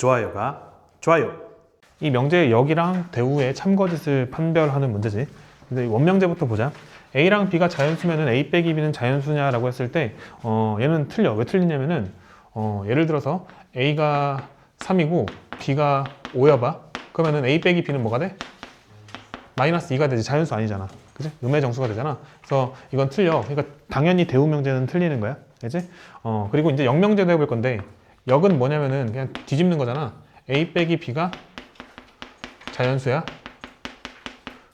좋아요가 좋아요. 이 명제의 역이랑 대우의 참거짓을 판별하는 문제지. 근데 원명제부터 보자. A랑 B가 자연수면은 A 빼기 B는 자연수냐라고 했을 때, 어, 얘는 틀려. 왜 틀리냐면은, 어, 예를 들어서 A가 3이고 B가 5야 봐. 그러면은 A 빼기 B는 뭐가 돼? 마이너스 2가 되지. 자연수 아니잖아. 그지? 음의 정수가 되잖아. 그래서 이건 틀려. 그러니까 당연히 대우 명제는 틀리는 거야. 그지? 어, 그리고 이제 역명제도 해볼 건데, 역은 뭐냐면은 그냥 뒤집는 거잖아. A 빼기 B가 자연수야.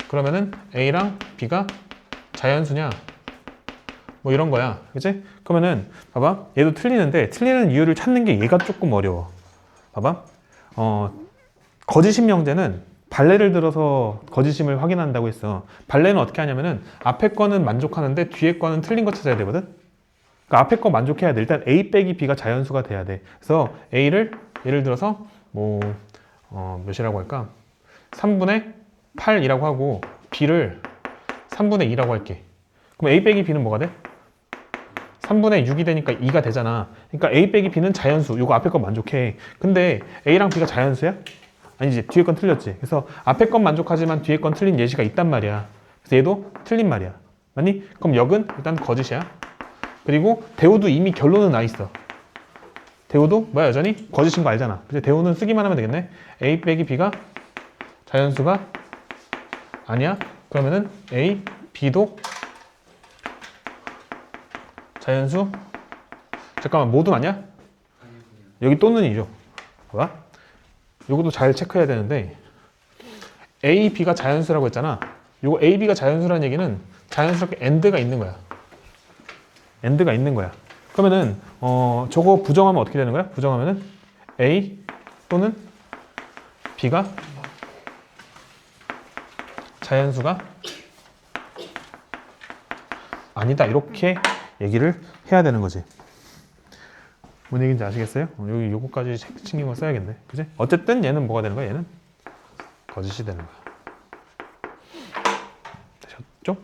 그러면은 A랑 B가 자연수냐? 뭐 이런 거야. 그치? 그러면은 봐봐. 얘도 틀리는데 틀리는 이유를 찾는 게 얘가 조금 어려워. 봐봐. 어, 거짓임 명제는 발레를 들어서 거짓임을 확인한다고 했어. 발레는 어떻게 하냐면은 앞에 거는 만족하는데 뒤에 거는 틀린 거 찾아야 되거든. 그러니까 앞에 거 만족해야 돼. 일단 A 빼기 B가 자연수가 돼야 돼. 그래서 A를 예를 들어서 뭐 어, 몇이라고 할까? 3분의 8이라고 하고 B를 3분의 2라고 할게. 그럼 A 빼기 B는 뭐가 돼? 3분의 6이 되니까 2가 되잖아. 그러니까 A 빼기 B는 자연수. 이거 앞에 건 만족해. 근데 A랑 B가 자연수야? 아니지. 뒤에 건 틀렸지. 그래서 앞에 건 만족하지만 뒤에 건 틀린 예시가 있단 말이야. 그래서 얘도 틀린 말이야. 맞니? 그럼 역은 일단 거짓이야. 그리고 대우도 이미 결론은 나 있어. 대우도 뭐야 여전히 거짓인 거 알잖아. 그래서 대우는 쓰기만 하면 되겠네. A 빼기 B가 자연수가 아니야? 그러면은 A, B도 자연수 잠깐만 모두 아니야? 여기 또는 이죠. 봐봐. 요것도 잘 체크해야 되는데 A, B가 자연수라고 했잖아. 요거 A, B가 자연수라는 얘기는 자연스럽게 AND가 있는 거야. AND가 있는 거야. 그러면은 어 저거 부정하면 어떻게 되는 거야? 부정하면은 A 또는 B가 자연수가 아니다 이렇게 얘기를 해야 되는 거지. 뭔 얘기인지 아시겠어요? 어, 여기 요거까지 책- 신경을 써야겠네. 그지? 어쨌든 얘는 뭐가 되는 거야? 얘는 거짓이 되는 거야. 되셨죠?